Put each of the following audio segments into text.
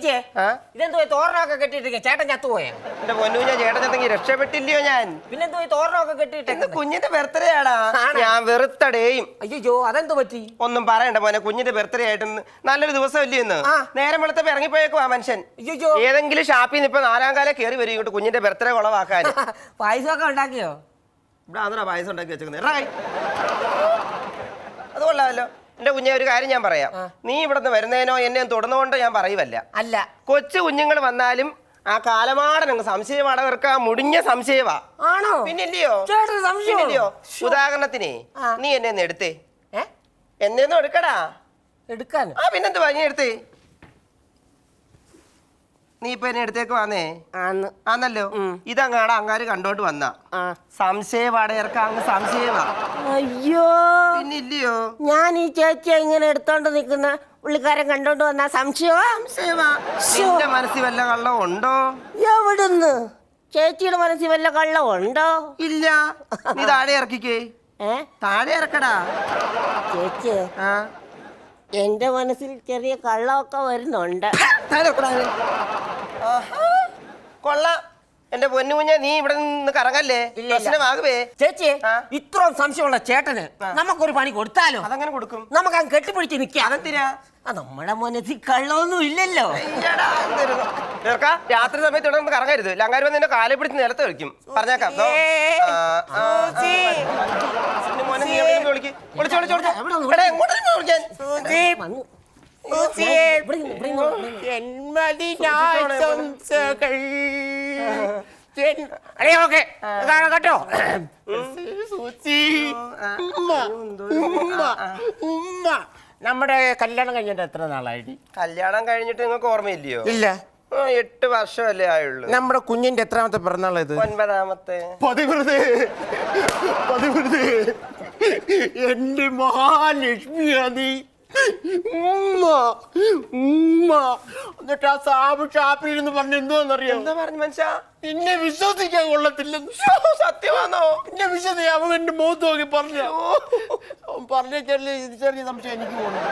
ചേച്ചിയെ? ആ? ഇതെന്തോ തോരണമൊക്കെ കെട്ടിയിട്ടിരിക്കുക ചേട്ടൻ ചത്തുപോയെ? എന്റെ പൊന്നു ഞാൻ ചേട്ടനെന്തെങ്കിലും രക്ഷപ്പെട്ടില്ലയോ ഞാൻ? പിന്നെന്തോ തോരണമൊക്കെ ഇന്ന് കെട്ടിയിട്ടേക്കുന്നത് കുഞ്ഞിന്റെ ബർത്ത്ഡേ ആടാ. ആണോ? ഞാൻ വെറുത്തടേയും. അയ്യോ അതെന്ത് പറ്റി? ഒന്നും പറയണ്ട മോനെ കുഞ്ഞിന്റെ ബർത്ത്ഡേ ആയിട്ട് ഇന്ന് നല്ലൊരു ദിവസം ഇല്ലേ ഇന്ന്. ആ. നേരം വെളുത്തപ്പോ ആ മനുഷ്യൻ? അയ്യോ ഏതെങ്കിലും ഷാപ്പിൽ നിന്ന് ഇപ്പൊ നാലാം കാലം കയറി വരും ഇങ്ങോട്ട് കുഞ്ഞിന്റെ ബർത്ത്ഡേ കുളവാക്കാൻ. പായസമൊക്കെ ഉണ്ടാക്കിയോ? ഇവിടെ ആന്ധ്ര പായസം ഉണ്ടാക്കി വെച്ചേക്കുന്നത് എടാ, അത് കൊള്ളാമല്ലോ എന്റെ കുഞ്ഞെ ഒരു കാര്യം ഞാൻ പറയാം. നീ ഇവിടെ നിന്ന് വരുന്നതിനോ എന്നെ തുടർന്നുകൊണ്ടോ ഞാൻ പറയുവല്ല. അല്ല. കൊച്ചു കുഞ്ഞുങ്ങൾ വന്നാലും ആ കാലമാടനങ്ങ് സംശയമാടവർക്ക് ആ മുടിഞ്ഞ സംശയവാ ആണോ? പിന്നില്ലയോ? പിന്നില്ലയോ? ഉദാഹരണത്തിന് നീ എന്നെ ഒന്ന് എടുത്തേ. എന്നെ ഒന്നും എടുക്കടാ. എടുക്കാൻ ആ പിന്നെന്തുവാ നീ എടുത്തേ? നീ ഇപ്പൊ എന്നെ എടുത്തേക്ക് വന്നേ? ആന്ന്. ആന്നല്ലോ. ഇതങ്ങാട് അങ്ങാര് കണ്ടോണ്ട് വന്ന. ആ. സംശയവാടയർക്ക് അങ്ങ് സംശയമാ. അയ്യോ. പിന്നില്ലയോ? ഞാൻ ഈ ചേച്ചി ഇങ്ങനെ എടുത്തോണ്ട് നിൽക്കുന്ന പുള്ളിക്കാരൻ കണ്ടോണ്ട് വന്ന സംശയമാ? സംശയവാ ശ്ശോ. നിന്റെ മനസ്സിൽ വല്ല കള്ളം ഉണ്ടോ? എവിടുന്ന്? ചേച്ചിയുടെ മനസ്സിൽ വല്ല കള്ളം ഉണ്ടോ? ഇല്ല. നീ താഴെ ഇറക്കിക്കേ. ഏ? താഴെ ഇറക്കടാ. ചേച്ചി ആ. എന്റെ മനസ്സിൽ ചെറിയ കള്ളമൊക്കെ വരുന്നുണ്ട്. കൊള്ളാം. എന്റെ പൊന്നു കുഞ്ഞ നീ ഇവിടെ നിന്ന് കറങ്ങല്ലേ. പ്രശ്നമാകുവേ ചേച്ചി. ഇത്രയും സംശയമുള്ള ചേട്ടന് നമുക്കൊരു പണി കൊടുത്താലോ? അതങ്ങനെ കൊടുക്കും? നമുക്ക് അങ്ങ് കെട്ടിപ്പിടിച്ച് നിൽക്കാം. അതെന്തിനാ? ആ, നമ്മുടെ മനസ്സിൽ കള്ളമൊന്നും ഇല്ലല്ലോ. രാത്രി സമയത്ത് ഇവിടെ നിന്ന് കറങ്ങരുത്. ലങ്കാരി വന്ന് നിന്നെ കാലെ പിടിച്ച് നിലത്ത് വിളിക്കും പറഞ്ഞേക്കാം. വിളിക്ക്. വിളിച്ച് വിളിച്ച് വിളിച്ച്. എവിടെ വിളിക്കാൻ? കേട്ടോ നമ്മുടെ കല്യാണം കഴിഞ്ഞിട്ട് എത്ര നാളായി? കല്യാണം കഴിഞ്ഞിട്ട് നിങ്ങൾക്ക് ഓർമ്മയില്ലയോ? ഇല്ല. എട്ട് വർഷമല്ലേ ആയുള്ളൂ. നമ്മുടെ കുഞ്ഞിന്റെ എത്രാമത്തെ പിറന്നാൾ ഇത് ഒൻപതാമത്തെ. പതിവൃത് പതിവൃത് എന്റെ മഹാലക്ഷ്മിയാ നീ ഉമ്മ ഉമ്മ. എന്നിട്ട് ആ സാബ് ഷാപ്പിൽ ഇരുന്ന് പറഞ്ഞ എന്തുവാന്നറിയോ? എന്താ പറഞ്ഞു മനുഷ്യ? നിന്നെ വിശ്വസിക്കാൻ കൊള്ളത്തില്ലെന്ന്. സത്യമാണോ? നിന്നെ വിശ്വസിക്കാൻ. അവൻ എന്റെ മുഖത്ത് നോക്കി പറഞ്ഞു. പറഞ്ഞ ചെറിയ ചെറിയ സംശയം എനിക്ക് തോന്നുന്നു.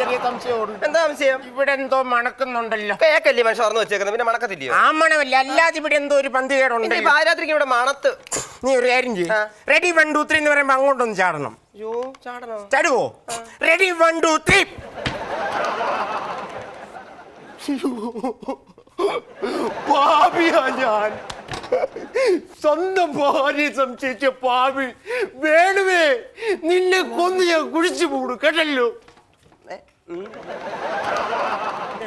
ചെറിയ സംശയം എന്താ സംശയം? ഇവിടെ എന്തോ മണക്കുന്നുണ്ടല്ലോ. കേക്കല്ലേ മനുഷ്യ പറഞ്ഞു വെച്ചേക്കുന്നത്? പിന്നെ മണക്കത്തില്ലയോ? ആ മണമല്ല അല്ലാതെ ഇവിടെ എന്തോ ഒരു പന്തി കേടുണ്ട് ഈ പാരാത്രിക്ക് ഇവിടെ മണത്ത്? നീ ഒരു കാര്യം ചെയ്യും. റെഡി വൺ ടു ത്രീ എന്ന് പറയുമ്പോ അങ്ങോട്ടൊന്ന് ചാടണം. യോ ചാടണം? ചടുവോ? റെഡി വൺ ടു ത്രീ പാപിയാ ഞാൻ. സ്വന്തം ഭാര്യ സംശയിച്ച പാവി. വേണുവേ നിന്നെ കൊന്ന് ഞാൻ കുഴിച്ചു പോടു കേട്ടല്ലോ?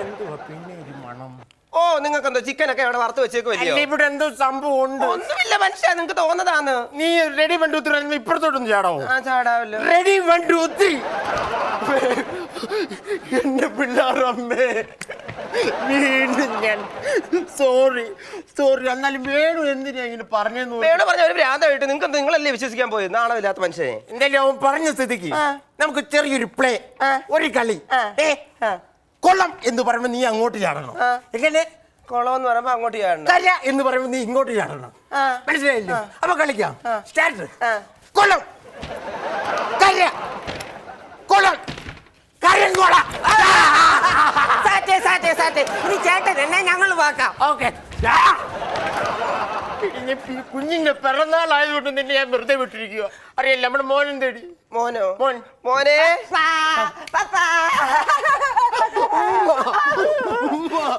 എന്തുവാ പിന്നെ ഒരു മണം? ഓ നിങ്ങൾക്ക് എന്തോ ചിക്കനൊക്കെ അവിടെ വറുത്ത് വെച്ചേക്കുമല്ലോ അല്ല ഇവിടെ എന്തോ സംഭവം ഉണ്ട് ഒന്നുമില്ല മനുഷ്യ നിങ്ങൾക്ക് തോന്നതാന്ന്. നീ റെഡി വണ്ടി ഉത്തി ഇപ്പുറത്തോട്ടൊന്നും ചാടാവോ? ആ ചാടാവല്ലോ. റെഡി വണ്ടി ഉത്തി എന്റെ എന്റെ പിള്ളേരമ്മേ വീണ്ടും ഞാൻ സോറി സോറി എന്നാലും വേണു എന്തിനാ ഇങ്ങനെ പറഞ്ഞു. വേണു പറഞ്ഞ ഒരു ഭ്രാന്തമായിട്ട് നിങ്ങൾക്ക് നിങ്ങളല്ലേ വിശ്വസിക്കാൻ പോയത്? നാണമില്ലാത്ത മനുഷ്യനെ. എന്തായാലും അവൻ പറഞ്ഞ സ്ഥിതിക്ക് നമുക്ക് ചെറിയൊരു പ്ലേ ഒരു കളി. കൊള്ളം എന്ന് പറയുമ്പോ നീ അങ്ങോട്ട് ചാടണം. എങ്ങനെ? കുളം എന്ന് പറയുമ്പോ അങ്ങോട്ട് ചാടണം. കര എന്ന് പറയുമ്പോ നീ ഇങ്ങോട്ട് ചാടണം. മനസ്സിലായില്ലേ? അപ്പൊ കളിക്കാം. സ്റ്റാർട്ട് കൊല്ലം കര. കൊള്ളം. കരിങ്കോള സാറ്റേ സാറ്റേ സാറ്റേ. ഇനി ചേട്ടൻ എന്നെ ഞങ്ങൾ വാക്കാം. ഓക്കെ. കുഞ്ഞിന്റെ പിറന്നാളായതുകൊണ്ട് നിന്നെ ഞാൻ വെറുതെ വിട്ടിരിക്കുക അറിയില്ല നമ്മുടെ മോനും തേടി മോനോ? മോൻ. മോനെ?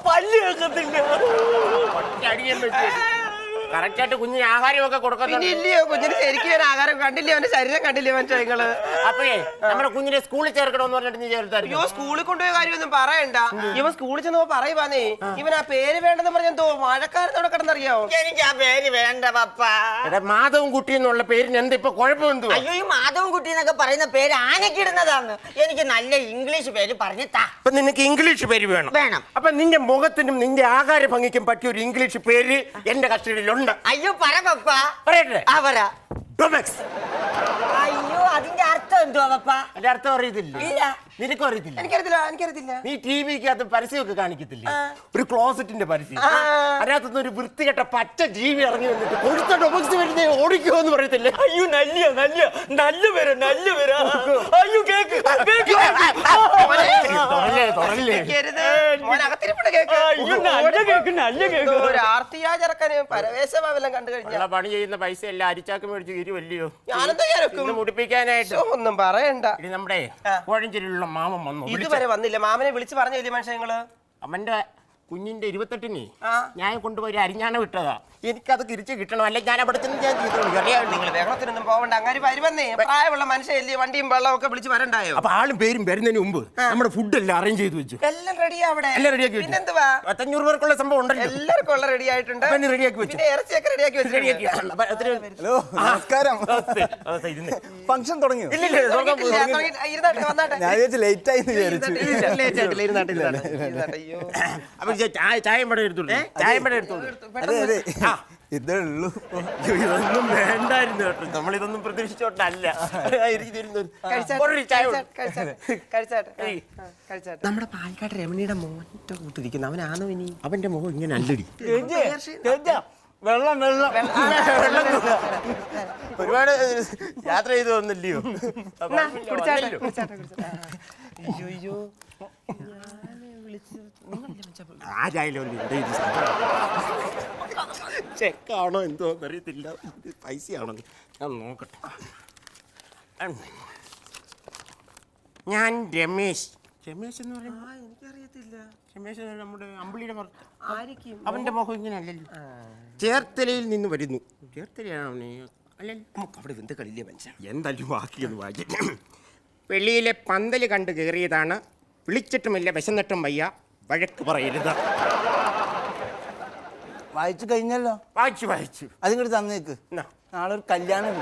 പല്ല് കേൾക്കത്തില്ല. അടിയാൻ കറക്റ്റായിട്ട് കുഞ്ഞിന് ആഹാരമൊക്കെ പിന്നെ കൊടുക്കുന്നുണ്ട് ഇല്ലയോ കുഞ്ഞിന് ശരിക്കും ഒരു ആഹാരം കണ്ടില്ലേ? അവന്റെ ശരീരം കണ്ടില്ലേ മനുഷ്യ നിങ്ങൾ? അപ്പോഴേ നമ്മുടെ കുഞ്ഞിനെ സ്കൂളിൽ ചേർക്കണമെന്ന് പറഞ്ഞിട്ട് നീ ചേർത്തായിരിക്കും അയ്യോ സ്കൂളിൽ കൊണ്ടുപോയ കാര്യമൊന്നും പറയണ്ട. ഇവൻ സ്കൂളിൽ ചെന്നപ്പോ പറയുവാന്നേ ഇവൻ ആ പേര് വേണ്ടെന്ന് പറഞ്ഞ എന്തോ മഴക്കാലത്തോടെ കിടന്നറിയാവോ എനിക്ക് ആ പേര് വേണ്ട പപ്പ. എടാ മാധവൻ കുട്ടി എന്നുള്ള പേരിന് എന്താ ഇപ്പൊ കുഴപ്പമെന്തുവാ അയ്യോ ഈ മാധവൻ കുട്ടി എന്നൊക്കെ പറയുന്ന പേര് ആനക്കിടുന്നതാണ് എനിക്ക് നല്ല ഇംഗ്ലീഷ് പേര് പറഞ്ഞു താ. അപ്പൊ നിനക്ക് ഇംഗ്ലീഷ് പേര് വേണം. വേണം. അപ്പൊ നിന്റെ മുഖത്തിനും നിന്റെ ആകാര ഭംഗിക്കും പറ്റിയ ഒരു ഇംഗ്ലീഷ് പേര് എന്റെ കസ്റ്റഡിയിലുണ്ട്. അയ്യോ പറ പപ്പ. പറയട്ടെ. ആ പറ. ഡൊമെക്സ് അയ്യോ അതിന്റെ അർത്ഥം എന്തുവാ പപ്പ? അതിന്റെ അർത്ഥം അറിയത്തില്ല. ഇല്ല. നിനക്കും അറിയത്തില്ല എനിക്കറിയത്തില്ല എനിക്കറിയത്തില്ല. നീ ടി വിക്കകത്ത് പരസ്യമൊക്കെ കാണിക്കത്തില്ല? ഒരു ക്ലോസറ്റിന്റെ പരസ്യം. അതിനകത്തുനിന്ന് ഒരു വൃത്തികെട്ട പച്ച ജീവി ഇറങ്ങി വന്നിട്ട് കൊടുത്ത ഡൊമക്സ് വരുന്നേ ഓടിക്കോ എന്ന് പറയത്തില്ലേ? അയ്യോ നല്ല നല്ല നല്ല പേര് നല്ല പേര് അയ്യോ കേക്ക് കേക്ക് തുറല്ലേ തുറല്ലേ കേൾക്കരുത്. മോൻ അകത്തിരിപ്പുണ്ട് കേക്ക്. അയ്യോ നല്ല കേക്ക് നല്ല കേക്ക്. ഒരു ആർത്തിയാ ചെറുക്കന് കണ്ടു കഴിഞ്ഞാ. ഉള്ള പണി ചെയ്യുന്ന പൈസ എല്ലാം അരിച്ചാക്ക് മേടിച്ച് ഇരുവല്ലയോ ഞാനെന്താ ഇന്ന് മുടിപ്പിക്കാനായിട്ട്. ഒന്നും പറയണ്ട. ഇനി നമ്മുടെ ആ. കോഴഞ്ചേരിയിലുള്ള മാമൻ വന്നു വിളിച്ച- ഇതുവരെ വന്നില്ല. മാമനെ വിളിച്ച് പറഞ്ഞില്ലേ മനുഷ്യങ്ങൾ? അമ്മന്റെ അവന്റെ കുഞ്ഞിന്റെ ഇരുപത്തെട്ടിന് ആ. ഞാൻ കൊണ്ടുപോയി അരിഞ്ഞാണ് വിട്ടതാ. എനിക്കത് തിരിച്ചു കിട്ടണം. അല്ലെ ഞാൻ അവിടെ ചെന്ന് ഞാൻ ചെയ്തോളൂ അറിയാമല്ലോ നിങ്ങൾ? വേഗത്തിനൊന്നും പോവണ്ട. അങ്ങനെ വരുമെന്നേ പ്രായമുള്ള മനുഷ്യല്ലേ വണ്ടിയും വെള്ളവും ഒക്കെ വിളിച്ച് വരണ്ടായോ? അപ്പൊ ആളും പേരും വരുന്നതിന് മുമ്പ് നമ്മുടെ ഫുഡ് എല്ലാം അറേഞ്ച് ചെയ്തു വെച്ചു. എല്ലാം റെഡിയാ അവിടെ? എല്ലാം റെഡിയാക്കി വെച്ചു. പിന്നെന്തുവാ? പത്തഞ്ഞൂറ് പേർക്കുള്ള സംഭവം ഉണ്ടല്ലോ. എല്ലാവർക്കും ഉള്ള റെഡി ആയിട്ടുണ്ട്. റെഡിയാക്കി വെച്ചു. പിന്നെ ഇറച്ചിയൊക്കെ റെഡിയാക്കി റെഡിയാക്കി വെച്ചിട്ടുണ്ട്. അപ്പൊ എത്ര- ഹലോ നമസ്കാരം. ഫംഗ്ഷൻ വിചാരിച്ചു ലേറ്റ് ആയി. അപ്പൊ ചാ- ചായ ചായം പടം എടുത്തോളൂ ചായം പടം എടുത്തോളൂ ഇതേ ഉള്ളൂ. ഇതൊന്നും വേണ്ടായിരുന്നു കേട്ടോ. പ്രതീക്ഷിച്ചോട്ടല്ല. ഏയ്. ആ, കഴിച്ചാട്ടെ. നമ്മുടെ പാലക്കാട് രമണിയുടെ മോന്റെ കൂട്ടിരിക്കുന്നു അവനാണോ ഇനി? അവന്റെ മുഖം ഇങ്ങനെ അല്ലടി. വെള്ളം വെള്ളം. വെള്ളം. ഒരുപാട് യാത്ര ചെയ്തു വന്നില്ലയോ? എന്നാ, ചെക്കാണോ എന്തോ അറിയത്തില്ല. ഇത് പൈസയാണോ ഞാൻ നോക്കട്ടെ. ഉം. ഞാൻ രമേശ്. രമേശ് എന്ന് പറയുന്നത്? എനിക്കറിയത്തില്ല. രമേശ് എന്ന് പറയുന്നത് നമ്മുടെ അമ്പിളിയുടെ ആയിരിക്കും അവന്റെ മുഖം ഇങ്ങനെ അല്ലല്ലോ ചേർത്തലയിൽ നിന്ന് വരുന്നു. ചേർത്തലയാണോ നീ അല്ലല്ലോ നമുക്ക് അവിടെ എന്ത് കളില്ലേ മനുഷ്യൻ എന്തായാലും ബാക്കിയൊന്ന് വായിക്കാം വെളിയിലെ പന്തൽ കണ്ട് കയറിയതാണ് വിളിച്ചിട്ടുമില്ല വിശന്നിട്ടും വയ്യ. വഴക്ക് പറയരുത്. വായിച്ചു കഴിഞ്ഞല്ലോ? വായിച്ചു വായിച്ചു. അതിങ്ങോട്ട് തന്നേക്ക്. എന്നാ? നാളെ ഒരു കല്യാണം.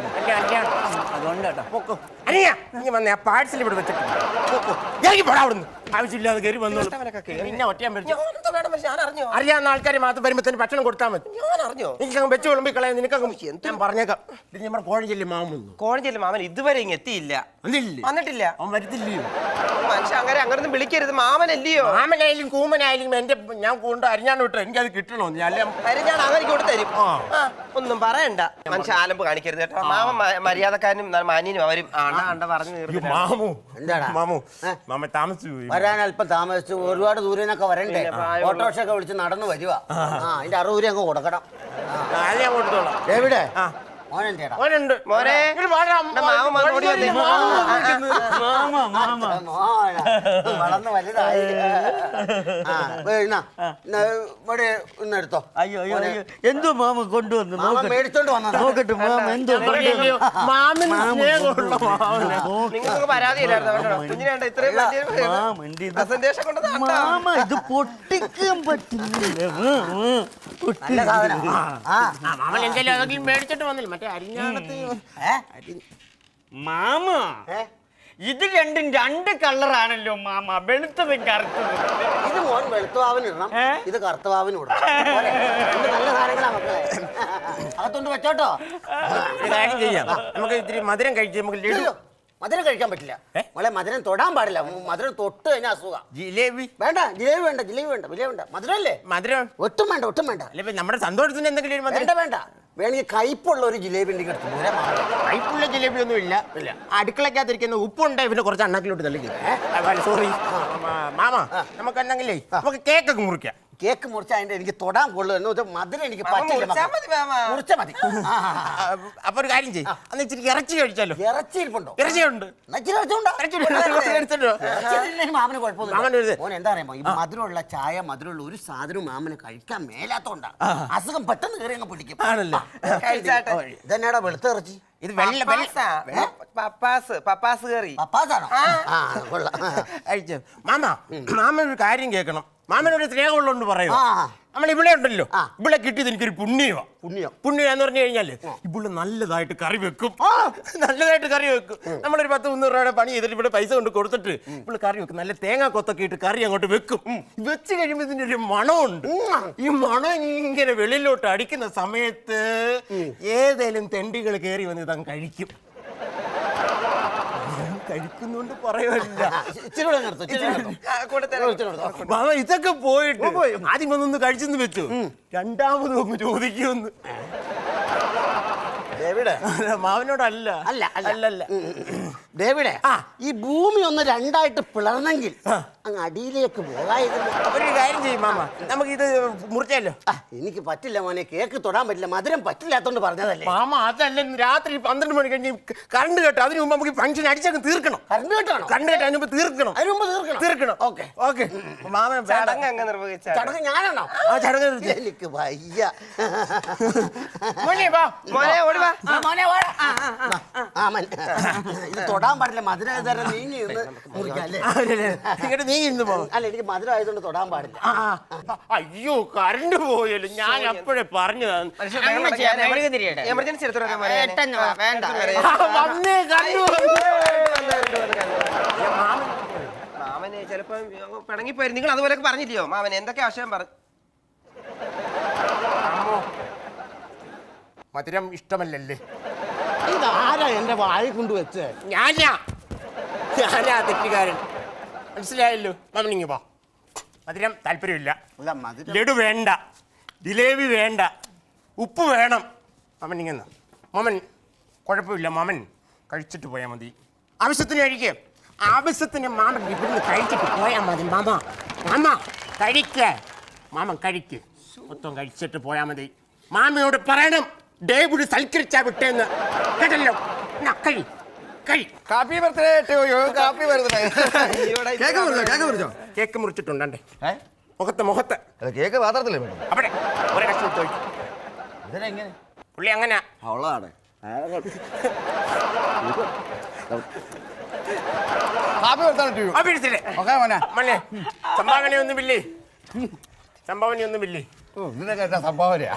അതുകൊണ്ടാട്ടോ. പോക്കോ. അനിയ നീ വന്നേ ആ പാഴ്സൽ ഇവിടെ വെച്ചിട്ട്. പോക്കോ. ഇറങ്ങി പോടാ അവിടുന്ന്. ആവശ്യമില്ലാതെ കയറി വന്നോളൂ. പിന്നെ ഒറ്റയാൻ പറ്റും അറിയാവുന്ന ആൾക്കാർ മാത്രം വരുമ്പോ തന്നെ ഭക്ഷണം കൊടുത്താൽ മതി. ഞാൻ അറിഞ്ഞോ എനിക്കങ്ങ് വെച്ച് വിളമ്പി കളയാൻ നിനക്കങ്ങ് ഞാൻ പറഞ്ഞേക്കാം. ഇത് നമ്മുടെ കോഴഞ്ചേരി മാമൻ കോഴഞ്ചേരി മാമൻ ഇതുവരെ ഇങ്ങ് എത്തിയില്ല. വന്നിട്ടില്ല. അവൻ വരത്തില്ലയോ? മനുഷ്യ അങ്ങനെ അങ്ങനൊന്നും വിളിക്കരുത്. മാമനല്ലയോ? മാമനായാലും കൂമനായാലും എന്റെ ഞാൻ കൊണ്ട് അരിഞ്ഞാണ് വിട്ടു എനിക്കത് കിട്ടണോ? ഞാൻ അരിഞ്ഞാണ് അങ്ങനെ കൊടുത്തരും ആ. ഒന്നും പറയണ്ട. മനുഷ്യ ആലമ്പ് കാണിക്കരുത് കേട്ടോ. മാമ മര്യാദക്കാരനും മാനിയനും മാന്യനും അവരും ആണ്ട ആണ്ട പറഞ്ഞു മാമു. എന്താടാ? മാമു? മാമ താമസിച്ചു വരാൻ അല്പം താമസിച്ചു. ഒരുപാട് ദൂരെ നിന്നൊക്കെ വരണ്ടേ ഓട്ടോറിക്ഷ ഒക്കെ വിളിച്ച് നടന്നു വരുവാ. ആ. അതിന്റെ അറുപത് രൂപ അങ്ങ് കൊടുക്കണം. ഞാൻ കൊടുത്തോളാം. എവിടെ? മോനുണ്ട് മോനെ. വന്ന് ഓടി വന്നേ. മാമ മാമ വളർന്ന് വലുതായി ആ ഇപ്പൊ ഇന്നാ, ഇന്നാ ഇവിടെ ഇന്നെടുത്തോ അയ്യോ അയ്യോ അയ്യോ എന്തോ മാമ കൊണ്ടുവന്നു മാമൻ നോക്കട്ടെ മേടിച്ചോണ്ട് വന്നതാ നോക്കട്ടെ മാമ എന്തോ കൊണ്ടുവന്നു. മാമിന് മാമ സ്നേഹമുള്ള മാമനാ. നിങ്ങൾക്ക് പരാതിയില്ലായിരുന്നു കേട്ടോ കുഞ്ഞിനെ കണ്ടോ ഇത്രയും വലിയ മാമ ഉണ്ട് ഇത്. പ്രസന്റേഷൻ കൊണ്ട് മാമ ഇത് പൊട്ടിക്കാൻ പറ്റുന്നില്ല മാമ, പൊട്ടി- നല്ല സാധനം. ആ. ആ, മാമൻ എന്തെങ്കിലും അതെങ്കിലും മേടിച്ചിട്ട് വന്നില്ല? മറ്റേ അരിഞ്ഞാണത്ത്. ഏ? മാമ ഏ? ഇത് രണ്ടും രണ്ട് കളറാണല്ലോ മാമ. വെളുത്തതും കറുത്തതും. ഇത് മോൻ വെളുത്തുവാവിന് ഇടണം. ഏ? ഇത് കറുത്തുവാവിന് ഇടണം പോരെ? രണ്ട് നല്ല സാധനങ്ങളാ മക്കളെ. അകത്തോണ്ട് വെച്ചോട്ടോ. ഒരു കാര്യം ചെയ്യാം. നമുക്ക് ഇത്തിരി മധുരം കഴിച്ച് നമുക്ക് ലഡു മധുരം കഴിക്കാൻ പറ്റില്ല. ഏ? മോളെ മധുരം തൊടാൻ പാടില്ല. മധുരം തൊട്ട് കഴിഞ്ഞാൽ അസുഖം. ജിലേബി. വേണ്ട ജിലേബി വേണ്ട ജിലേബി വേണ്ട ജിലേബി വേണ്ട. മധുരമല്ലേ മധുരം. ഒട്ടും വേണ്ട ഒട്ടും വേണ്ട. അല്ല ഇപ്പൊ നമ്മുടെ സന്തോഷത്തിന് എന്തെങ്കിലും ഒരു മധുരം? വേണ്ട വേണ്ട. വേണമെങ്കിൽ കയ്പുള്ള ഒരു ജിലേബി ഉണ്ടെങ്കിൽ എടുത്തു പോരാ കൈപ്പുള്ള ജിലേബി ഒന്നും ഇല്ല. ഇല്ല. അടുക്കളക്കകത്തിരിക്കുന്ന ഉപ്പുണ്ട് പിന്നെ കുറച്ച് അണ്ണാക്കിലോട്ട് തള്ളിക്കും. സോറി മാമ നമുക്ക് എന്തെങ്കിലേ? നമുക്ക് കേക്കൊക്കെ മുറിക്കാം. കേക്ക് മുറിച്ച അതിന്റെ എനിക്ക് തൊടാൻ കൊള്ളു എന്ന് വെച്ചാൽ മധുരം എനിക്ക് മാമ പറ്റില്ല മുറിച്ചാ. മതി മാമ. മുറിച്ചാ മതി. ആ, ആ, ആ. ആ, അപ്പൊ ഒരു കാര്യം ചെയ്യും. അന്ന് ഇച്ചിരി ഇറച്ചി കഴിച്ചാലോ? ഇറച്ചി ഇരിപ്പുണ്ടോ? ഇറച്ചിയുണ്ട്? ഇറച്ചി. എടുത്തിട്ടോ? ഇറച്ചി മാമന് മാമന് കുഴപ്പമൊന്നുമില്ല. ഒരു- മോൻ എന്താ അറിയാമോ? ഈ മധുരമുള്ള ചായ മധുരമുള്ള ഒരു സാധനവും മാമന് കഴിക്കാൻ മേലാത്തോണ്ടാ. അസുഖം പെട്ടെന്ന് കയറി അങ്ങ് പിടിക്കും. ആണല്ലേ? കഴിച്ചാട്ടെ. ഇതെന്നാടാ വെളുത്ത ഇറച്ചി? ഇത് വെള്ള വെള്ള പപ്പാസ്. പപ്പാസ് കറി. പപ്പാസാണോ? ആ. കൊള്ളാം. കഴിച്ചു മാമ മാമ ഒരു കാര്യം കേൾക്കണം. മാമനൊരു സ്നേഹമുള്ളതുകൊണ്ട് പറയുന്നു. നമ്മൾ ഇവിടെ ഉണ്ടല്ലോ. ഇവിടെ കിട്ടിയത് എനിക്കൊരു പുണ്യമാ പുണ്യം. പുണ്യം എന്ന് പറഞ്ഞു കഴിഞ്ഞാൽ ഇവിടെ നല്ലതായിട്ട് കറി വെക്കും. നല്ലതായിട്ട് കറി വെക്കും. നമ്മളൊരു പത്ത് മുന്നൂറ് രൂപയുടെ പണി ചെയ്തിട്ട് ഇവിടെ പൈസ കൊണ്ട് കൊടുത്തിട്ട് ഇവിടെ കറി വെക്കും. നല്ല തേങ്ങ കൊത്തൊക്കെ ഇട്ട് കറി അങ്ങോട്ട് വെക്കും. വെച്ച് കഴിയുമ്പോൾ ഇതിന്റെ ഒരു മണമുണ്ട് ഈ മണം ഇങ്ങനെ വെളിയിലോട്ട് അടിക്കുന്ന സമയത്ത് ഏതേലും തെണ്ടികൾ കയറി വന്ന് ഇതങ്ങ് കഴിക്കും കഴിക്കുന്നോണ്ട് പറയുമല്ല ഇച്ചിരി കൂടെ നിർത്ത്, ഇച്ചിരി കൂടെ നിർത്ത്. ആ, കൊടുത്തരാം. ഇച്ചിരി നിർത്ത്. മാമ ഇതൊക്കെ പോയിട്ട് ആദ്യം വന്നൊന്ന് കഴിച്ചെന്ന് വെച്ചു. രണ്ടാമത് ഒന്ന് ചോദിക്കുമെന്ന്. ഡേവിഡ് മാവനോടല്ല അല്ല അല്ല. ഉം. ഡേവിഡ് ആ. ഈ ഭൂമി ഒന്ന് രണ്ടായിട്ട് പിളർന്നെങ്കിൽ അങ്ങ് അടിയിലേക്ക് പോകായിരുന്നു. ഒരു കാര്യം ചെയ്യും മാമ. നമുക്ക് ഇത് മുറിച്ചല്ലോ. എനിക്ക് പറ്റില്ല മോനെ കേക്ക് തൊടാൻ പറ്റില്ല മധുരം പറ്റില്ലാത്തോണ്ട് പറഞ്ഞതല്ലേ? മാമ അതല്ല ഇന്ന് രാത്രി പന്ത്രണ്ട് മണി കഴിഞ്ഞ് കറണ്ട് കേട്ടോ. അതിന് മുമ്പ് നമുക്ക് ഫംഗ്ഷൻ അടിച്ചങ്ങ് തീർക്കണം. കറണ്ട് കേട്ടോ കറണ്ട് കേട്ടോ അതിന് മുമ്പ് തീർക്കണം. അതിന് മുമ്പ് തീർക്കണം. തീർക്കണം. ഓക്കെ. ഓക്കെ. മാമ ചടങ്ങ് അങ്ങ് നിർവഹിച്ച ചടങ്ങ് ഞാനാണോ? ആ ചടങ്ങ്. എനിക്ക് വയ്യ. മോനെ വാ. മോനെ ഓടി വാ. ആ, മോനെ വാ. ആ, മൻ. ഇത് തൊടാൻ പാടില്ല മധുരം തരം നീങ്ങി നിന്ന് മുറിക്കാം അല്ലേ? ഇങ്ങോട്ട് നീ ഇന്ന് പോ. അല്ല എനിക്ക് മധുരം ആയതുകൊണ്ട് തൊടാൻ പാടില്ല. അയ്യോ കറണ്ട് പോയല്ലോ. ഞാൻ അപ്പോഴേ പറഞ്ഞു. എമർജൻസി വേണ്ട. വന്നേ മാമന് ചിലപ്പോ പിണങ്ങിപ്പോയി നിങ്ങൾ അതുപോലെ പറഞ്ഞില്ലയോ? മാമൻ എന്തൊക്കെ ആശയം പറഞ്ഞു മധുരം ഇഷ്ടമല്ലല്ലേ? ഇത് ആരാ എന്റെ വായി കൊണ്ട് വെച്ചേ? ഞാനാ. ഞാനാ തെറ്റുകാരൻ. മനസ്സിലായല്ലോ? നമ്മളിങ്ങി പോ. മധുരം താല്പര്യമില്ല. അല്ല മധുരം ലഡു വേണ്ട. ജിലേബി വേണ്ട. ഉപ്പ് വേണം. മാമൻ ഇങ്ങനെ മമ്മൻ കുഴപ്പമില്ല മാമൻ. കഴിച്ചിട്ട് പോയാൽ മതി. ആവശ്യത്തിന് കഴിക്കുക ആവശ്യത്തിന് മാമൻ ഇവിടുന്ന് കഴിച്ചിട്ട് പോയാൽ മതി മാമ. മാമ കഴിക്ക. മാമൻ കഴിക്ക്. മൊത്തം കഴിച്ചിട്ട് പോയാൽ മതി. മാമയോട് പറയണം. ഡേവിഡ് സൽക്കരിച്ചാ വിട്ടേന്ന്. കേട്ടല്ലോ? എന്നാ, കഴി കഴി കാപ്പി ബർത്ത്ഡേ കാപ്പി ബർത്ത്ഡേ കേക്ക് മുറിച്ചോ കേക്ക് മുറിച്ചോ? കേക്ക് മുറിച്ചിട്ടുണ്ടേ ഏ? മുഖത്ത് മുഖത്ത്. കേക്ക് പാത്രത്തിലേ വേണം അവിടെ ഒരു കഷ്ണം ചോദിച്ചു ഇതിനെങ്ങനെ പുള്ളി അങ്ങനെ. അവളാണ്. കാപ്പി ബർത്ത്ഡേ ടു അഭിനയിച്ചില്ലേ ഓക്കെ മോനെ. മനെ സംഭാവനയൊന്നുമില്ലേ സംഭാവനയൊന്നുമില്ലേ ഓ ഇതിനൊക്കെ എന്താ സംഭാവനയാ?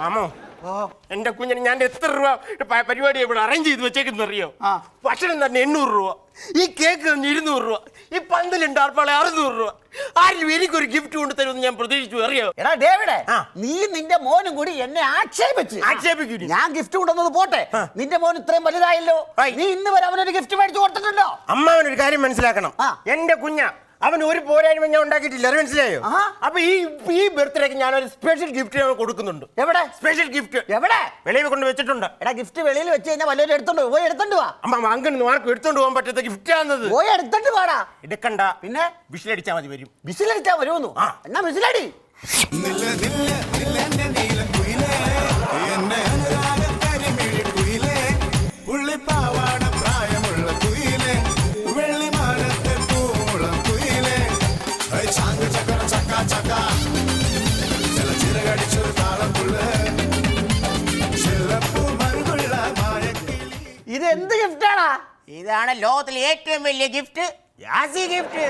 മാമോ എന്റെ കുഞ്ഞിന് ഞാൻ എത്ര രൂപ പ- പരിപാടി ഇവിടെ അറേഞ്ച് ചെയ്ത് വെച്ചേക്കുന്ന അറിയോ? ഭക്ഷണം തന്നെ എണ്ണൂറ് രൂപ. ഈ കേക്ക് തന്നെ ഇരുന്നൂറ് രൂപ. ഈ പന്തലുണ്ട് ആർപ്പാളെ അറുന്നൂറ് രൂപ. ആരും എനിക്കൊരു ഗിഫ്റ്റ് കൊണ്ട് തരുമെന്ന് ഞാൻ പ്രതീക്ഷിച്ചു അറിയോ? എടാ ഡേവിഡേ ആ. നീ നിന്റെ മോനും കൂടി എന്നെ ആക്ഷേപിച്ച്. ആക്ഷേപിക്കൂ ഞാൻ ഗിഫ്റ്റ് കൊണ്ടുവന്നത് പോട്ടെ. നിന്റെ മോൻ ഇത്രയും വലുതായല്ലോ. ആയി. നീ ഇന്ന് വരെ അവനൊരു ഗിഫ്റ്റ് മേടിച്ചു കൊടുത്തിട്ടുണ്ടോ? അമ്മാവനൊരു കാര്യം മനസ്സിലാക്കണം. ആ. എന്റെ കുഞ്ഞ അവൻ ഒരു പോരായ്മ ഞാൻ ഉണ്ടാക്കിയിട്ടില്ല. അത് മനസ്സിലായോ? അപ്പൊ ഈ ഈ ബർത്ത്ഡേക്ക് ഞാൻ ഒരു സ്പെഷ്യൽ ഗിഫ്റ്റ് കൊടുക്കുന്നുണ്ട്. എവിടെ? സ്പെഷ്യൽ ഗിഫ്റ്റ് എവിടെ? വെളിയിൽ കൊണ്ട് വെച്ചിട്ടുണ്ട്. എടാ ഗിഫ്റ്റ് വെളിയിൽ വെച്ച് കഴിഞ്ഞാൽ വല്ലവരും എടുത്തോണ്ട്. പോയി. എടുത്തോണ്ട് വാ. അമ്മ അങ്ങനെ ആർക്കും എടുത്തോണ്ട് പോകാൻ പറ്റാത്ത ഗിഫ്റ്റ് ആണെന്നത് പോയി എടുത്തോണ്ട് വാടാ. എടുക്കണ്ട. പിന്നെ? വിഷിലടിച്ചാ മതി വരും. വിസിലടിച്ചാ വരുമെന്നു? ആ. എന്നാ വിസിലടി ഇത് എന്ത് ഗിഫ്റ്റാടാ? ഇതാണ് ലോകത്തിലെ ഏറ്റവും വലിയ ഗിഫ്റ്റ്. ഗിഫ്റ്റ്.